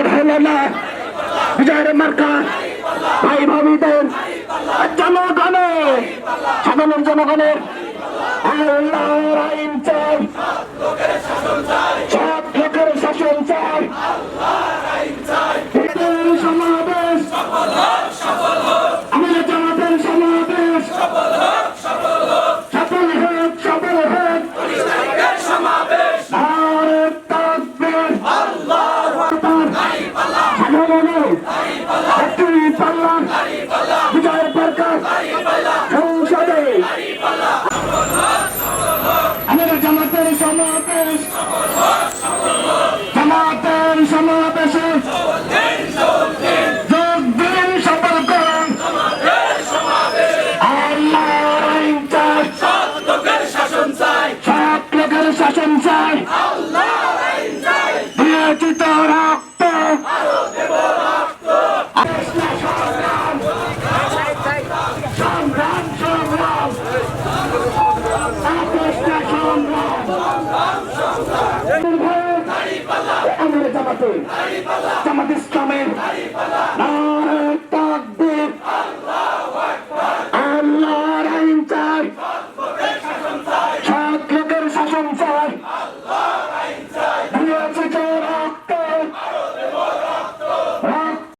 Vote হলো না। বিজয়ের মার্কা ভাই ভাবিদের জনগণের সাধারণ জনগণের আল্লাহর একটি পাল্লা বিজয়ের প্রকাশ সংসদে। আমাদের জামাতের সমাবেশ জামাতের সমাবেশে আল্লাহর চাই লোকের চাই। লোকের শাসন চাই দিয়েছি আমির জামাতে জামাত ইসলামের তাকবীর আল্লাহর আইন চাই শাসন চাই আল্লাহর